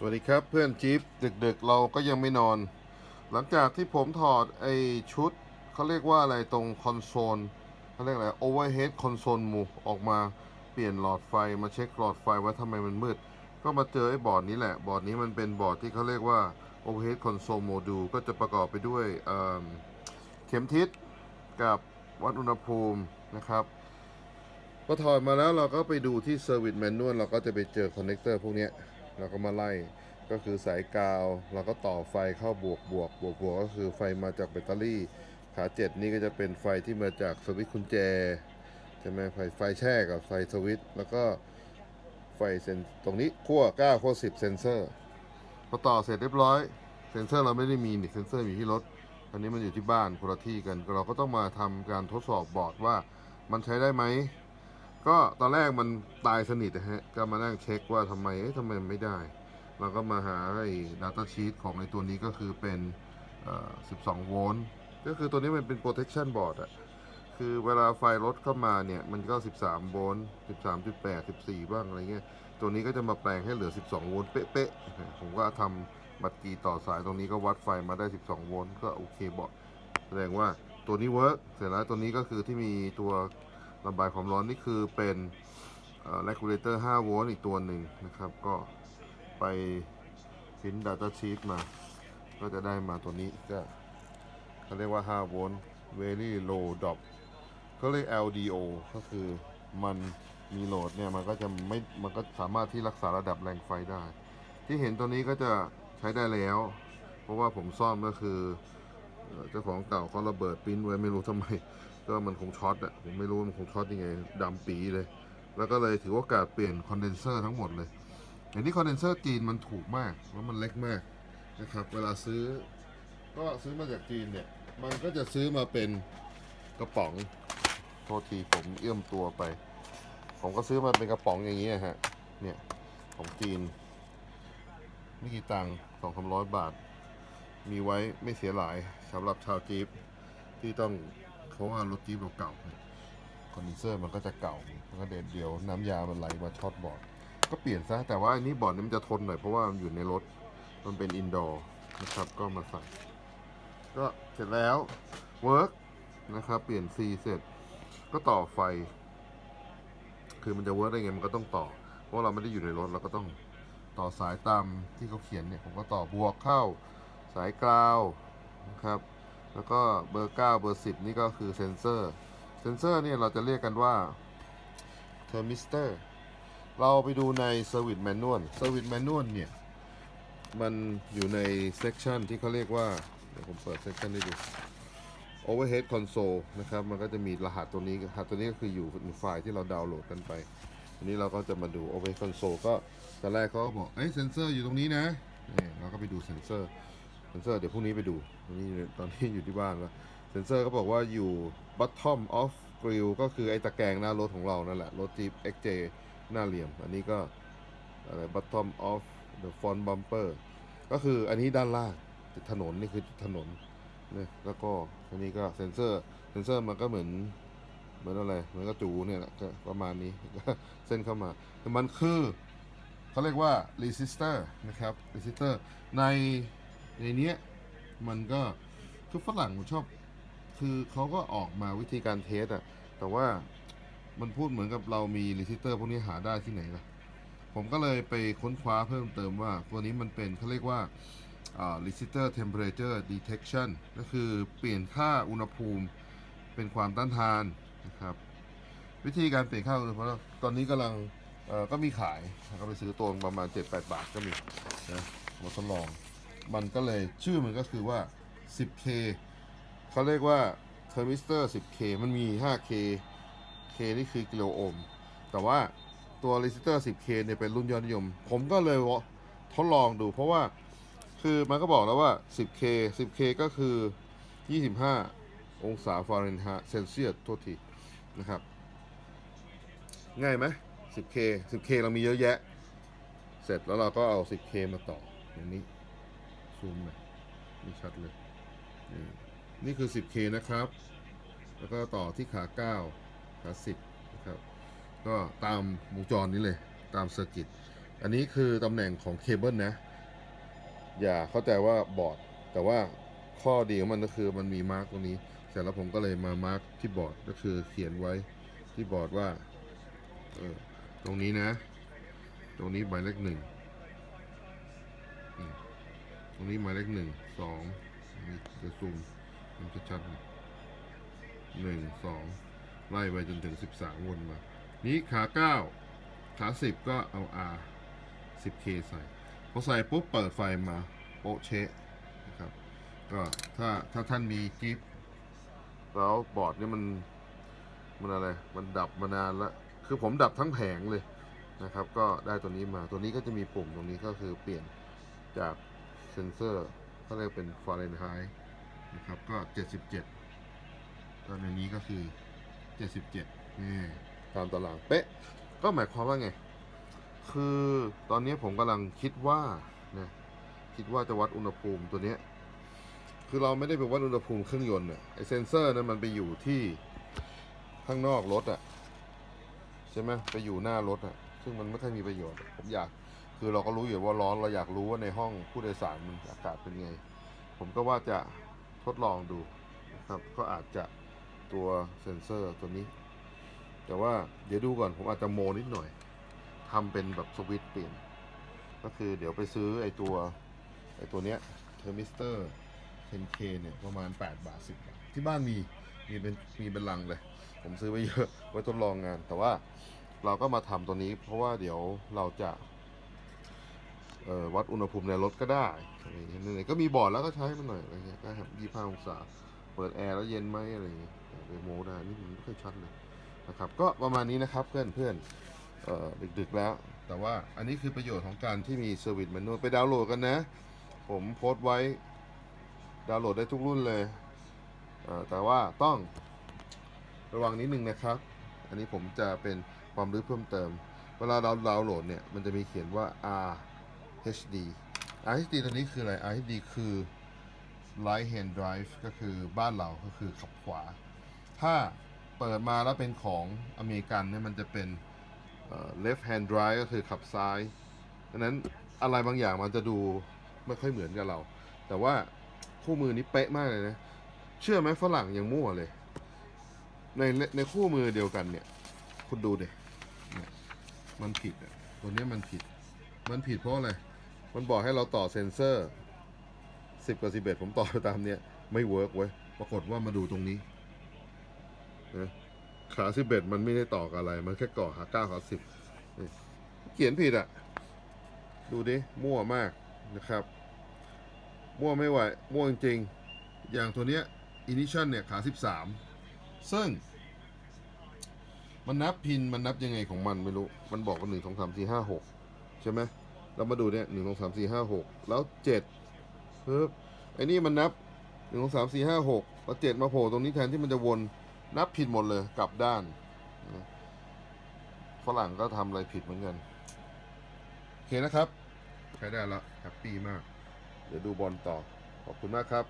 สวัสดีครับเพื่อนจิ๊บดึกๆ เราก็ยังไม่นอน หลังจากที่ผมถอดไอชุดเขาเรียกว่าอะไรตรงคอนโซลเขาเรียกอะไรโอเวอร์เฮดคอนโซลมูออกมาเปลี่ยนหลอดไฟมาเช็คหลอดไฟว่าทำไมมันมืด ก็มาเจอไอ้บอร์ดนี้แหละ บอร์ดนี้มันเป็นบอร์ดที่เขาเรียกว่า overhead console module ก็จะประกอบไปด้วยเเข็มทิศกับวัดอุณหภูมินะครับพอถอดมาแล้วเราก็ไปดูที่ Service Manual เราก็จะไปเจอคอนเนคเตอร์พวกนี้ เราก็มาไล่ก็คือสายกาวเราก็ต่อไฟเข้าบวกบวกบวกบวกก็คือไฟมาจากแบตเตอรี่ขาเจ็ดนี่ก็จะเป็นไฟที่มาจากสวิตช์กุญแจใช่ไหมไฟไฟแช่กับไฟสวิตช์แล้วก็ไฟเซนตรงนี้ขั้ว9ขั้ว10เซนเซอร์พอต่อเสร็จเรียบร้อยเซนเซอร์เราไม่ได้มีนี่เซนเซอร์อยู่ที่รถอันนี้มันอยู่ที่บ้านคนละที่กันเราก็ต้องมาทำการทดสอบบอร์ดว่ามันใช้ได้ไหม ก็ตอนแรกมันตายสนิทนะฮะ ก็มานั่งเช็คว่าทำไมเอ๊ะทำไมมันไม่ได้ เราก็มาหาไอ้ data sheet ของไอ้ตัวนี้ก็คือเป็น12 โวลต์ ก็คือตัวนี้มันเป็น protection board อะคือเวลาไฟรถเข้ามาเนี่ย มันก็ 13 โวลต์ 13.8 14 บ้างอะไรเงี้ย ตัวนี้ก็จะมาแปลงให้เหลือ 12 โวลต์เป๊ะๆ ผมก็ทำบัตรกีต่อสายตรงนี้ก็วัดไฟมาได้ 12 โวลต์ ก็โอเคบอกแสดงว่าตัวนี้เวิร์กเสร็จแล้วตัวนี้ก็คือที่มีตัว ระบายความร้อนนี่คือเป็นเอ่อ regulator 5โวลต์อีกตัวหนึ่งนะครับ ก็ไปพิมพ์ data sheet มา ก็จะได้มาตัวนี้ก็เขาเรียกว่า5โวลต์ very low drop ก็เรียก LDO ก็คือมันมีโหลดเนี่ยมันก็จะไม่ มันก็สามารถที่รักษาระดับแรงไฟได้ ที่เห็นตัวนี้ก็จะใช้ได้แล้ว เพราะว่าผมซ่อมก็คือเจ้าของเก่าเขาระเบิดปิ้นไว้ไม่รู้ทำไม ก็มันคงช็อตอะผมไม่รู้มันคงช็อตยังไงดำปีเลย แล้วก็เลยถือโอกาสเปลี่ยนคอนเดนเซอร์ทั้งหมดเลยอย่างที่คอนเดนเซอร์จีนมันถูกมากแล้วมันเล็กมากนะครับ เวลาซื้อ ก็ซื้อมาจากจีนเนี่ย มันก็จะซื้อมาเป็นกระป๋อง โทษทีผมเอื้อมตัวไป ผมก็ซื้อมาเป็นกระป๋องอย่างนี้ฮะ เนี่ยของจีนไม่กี่ตังค์สองสามร้อยบาท มีไว้ไม่เสียหลายสำหรับชาวจีบที่ต้อง เขาะว่ารถจีบเราเก่าคอนดิเซอร์มันก็จะเก่ามันก็เด็ดเดียวน้ำยามันไหลมาช็อตบอร์ดก็เปลี่ยนซะแต่ว่าอันนี้บอร์ดนี้มันจะทนหน่อยเพราะว่ามันอยู่ในรถมันเป็นอินดอร์นะครับก็มาใส่ก็เสร็จแล้วเวิร์กนะครับเปลี่ยนซีเสร็จก็ต่อไฟ คือมันจะเวิร์กได้ไงมันก็ต้องต่อ เพราะเราไม่ได้อยู่ในรถเราก็ต้องต่อสายตามที่เขาเขียนเนี่ยผมก็ต่อบวกเข้าสายกราวนะครับ แล้วก็เบอร์ 9 เบอร์ 10 นี่ก็คือเซนเซอร์ เซนเซอร์เนี่ยเราจะเรียกกันว่าเทอร์มิสเตอร์ เราไปดูใน Service Manual Service Manual เนี่ย มันอยู่ในเซ c ชันที่เขาเรียกว่า เดี๋ยวผมเปิดเซ c ชันให้ดู Overhead Console นะครับ มันก็จะมีรหัสตัวนี้ รหัสตัวนี้ก็คืออยู่ในไฟล์ที่เราดาวน์โหลดกันไปอันนี้เราก็จะมาดู Overhead Console ก็ตอนแรกเขาก็บอก เอ้ยเซนเซอร์อยู่ตรงนี้นะนี่เราก็ไปดูเซนเซอร์ เซนเซอร์เดี๋ยวพรุ่งนี้ไปดูตอนนี้ตอนนี้อยู่ที่บ้านแล้วเซนเซอร์ก็บอกว่าอยู่ bottom of grill ก็คือไอ้ตะแกรงหน้ารถของเรานั่นแหละ รถ Jeep XJ หน้าเหลี่ยม อันนี้ก็อะไร bottom of the front bumper ก็คืออันนี้ด้านล่างถนนนี่คือถนนนี่แล้วก็อันนี้ก็เซนเซอร์เซนเซอร์มันก็เหมือนเหมือนอะไรเหมือนกระจูเนี่ยแหละก็ประมาณนี้เส้นเข้ามาแต่มันคือเขาเรียกว่า resistor นะครับ resistor ใน ในเนี้ยมันก็คือฝรั่งมันชอบ คือเขาก็ออกมาวิธีการเทสอะแต่ว่ามันพูดเหมือนกับเรามี resistor พวกนี้หาได้ที่ไหนล่ะ ผมก็เลยไปค้นคว้าเพิ่มเติมว่า ตัวนี้มันเป็นเขาเรียกว่าอ่า resistor temperature detection ก็คือเปลี่ยนค่าอุณหภูมิเป็นความต้านทานนะครับ วิธีการเปลี่ยนค่าอุณหภูมิตอนนี้กำลังก็มีขายก็ไปซื้อตัวประมาณ 7-8 บาทก็มีนะมาทดลอง มันก็เลยชื่อมันก็คือว่า 10K เขาเรียกว่าเทอร์มิสเตอร์ 10K มันมี 5K K นี่คือกิโลโอห์ม แต่ว่าตัว resistor 10K เนี่ยเป็นรุ่นยอดนิยม ผมก็เลยทดลองดู เพราะว่าคือมันก็บอกแล้วว่า 10K 10K ก็คือ 25 องศาฟาเรนไฮต์เซลเซียสโทษทีนะครับ ง่ายไหม 10K 10K เรามีเยอะแยะ เสร็จแล้วเราก็เอา 10K มาต่ออย่างนี้ ซูมหน่อยนี่ชัดเลย นี่นี่คือ 10K นะครับ แล้วก็ต่อที่ขา 9 ขา 10 นะครับ ก็ตามวงจรนี้เลย ตามเซอร์กิต อันนี้คือตำแหน่งของเคเบิลนะ อย่าเข้าใจว่าบอร์ด แต่ว่าข้อดีของมันก็คือมันมีมาร์กตรงนี้ เสร็จแล้วผมก็เลยมามาร์กที่บอร์ด ก็คือเขียนไว้ที่บอร์ดว่า เออ ตรงนี้นะ ตรงนี้หมายเลขหนึ่ง ตรงนี้หมายเลขหนึ่งสองนี่จะซูมมันชัดหนึ่งสองไล่ไปจนถึงสิบสามวนมา นี้ขาเก้าขาสิบก็เอา R 10K ใส่ พอใส่ปุ๊บเปิดไฟมา โปะเชะนะครับ ก็ถ้าถ้าท่านมีกิฟต์แล้วบอร์ดนี่มัน มันอะไร มันดับมานานแล้ว คือผมดับทั้งแผงเลยนะครับ ก็ได้ตัวนี้มา ตัวนี้ก็จะมีปุ่มตรงนี้ก็คือเปลี่ยนจาก ซนเซอร์เขาเรียกเป็นฟาเรนไฮต์นะครับก็ 77ก็ในนี้ก็คือ 77นี่ตามตารางเป๊ะ ก็หมายความว่าไง คือตอนนี้ผมกำลังคิดว่านะคิดว่าจะวัดอุณหภูมิตัวเนี้ยคือเราไม่ได้ไปวัดอุณหภูมิเครื่องยนต์อะไอเซนเซอร์นั้นมันไปอยู่ที่ข้างนอกรถอะใช่ไหมไปอยู่หน้ารถอะซึ่งมันไม่ค่อยมีประโยชน์ ผมอยาก คือเราก็รู้อยู่ว่าร้อนเราอยากรู้ว่าในห้องผู้โดยสารมันอากาศเป็นไง ผมก็ว่าจะทดลองดูนะครับก็อาจจะตัวเซนเซอร์ตัวนี้ แต่ว่าเดี๋ยวดูก่อนผมอาจจะโมนิดหน่อยทำเป็นแบบสวิตช์เปลี่ยน ก็คือเดี๋ยวไปซื้อไอตัวไอตัวเนี้ยเทอร์มิสเตอร์ 10K เนี่ยประมาณ 8 บาท 10 บาท ที่บ้านมีมีเป็นมีเป็นลังเลย ผมซื้อไว้เยอะไว้ทดลองงาน แต่ว่าเราก็มาทำตัวนี้เพราะว่าเดี๋ยวเราจะ วัดอุณหภูมิในรถก็ได้อะไรเงี้ยไหนก็มีบอร์ดแล้วก็ใช้มันหน่อยอะไรเงี้ยก็ครับ25องศาเปิดแอร์แล้วเย็นไหมอะไรเงี้ยไปโมได้นี่มันไม่ค่อยชัดเลยนะครับก็ประมาณนี้นะครับเพื่อนเพื่อนเอ่อดึกๆแล้ว แต่ว่าอันนี้คือประโยชน์ของการที่มีเซอร์วิสแมนนวลไปดาวน์โหลดกันนะ ผมโพสต์ไว้ดาวน์โหลดได้ทุกรุ่นเลยเอ่อแต่ว่าต้องระวังนิดนึงนะครับ อันนี้ผมจะเป็นความรู้เพิ่มเติม เวลาเราดาวน์โหลดเนี่ยมันจะมีเขียนว่า r hd RHD ตัวนี้คืออะไร RHD คือ right hand drive ก็คือบ้านเราก็คือขับขวา ถ้าเปิดมาแล้วเป็นของอเมริกันเนี่ยมันจะเป็น left hand drive ก็คือขับซ้ายดังนั้นอะไรบางอย่างมันจะดูไม่ค่อยเหมือนกับเรา แต่ว่าคู่มือนี้เป๊ะมากเลยนะ เชื่อไหมฝรั่งยังมั่วเลย ในในคู่มือเดียวกันเนี่ย คุณดูเด็เนี่ยมันผิดอะตัวนี้มันผิด มันผิดเพราะอะไร มันบอกให้เราต่อเซ็นเซอร์สิบกับสิบเอ็ดผมต่อไปตามเนี้ย ไม่เวิร์กเว้ย ปรากฏว่ามาดูตรงนี้นะขาสิบเอ็ดมันไม่ได้ต่อกับอะไร มันแค่ก่อขาเก้าขาสิบเขียนผิดอะดูดิ มั่วมากนะครับ มั่วไม่ไหว มั่วจริงๆอย่างตัวเนี้ย initial เนี่ย ขา 13 ซึ่ง มันนับพิน มันนับยังไงของมันไม่รู้ มันบอกว่าหนึ่งสองสามสี่ห้าหกใช่ไหม เรามาดูเนี่ยหนึ่งสองสามสี่ห้าหกแล้วเจ็ดปึ๊บไอ้นี่มันนับหนึ่งสองสามสี่ห้าหกแล้วเจ็ดมาโผล่ตรงนี้แทนที่มันจะวนนับผิดหมดเลยกลับด้านฝรั่งก็ทำอะไรผิดเหมือนกันโอเคนะครับ ใช้ได้แล้วแฮปปี้มาก เดี๋ยวดูบอลต่อ ขอบคุณมากครับ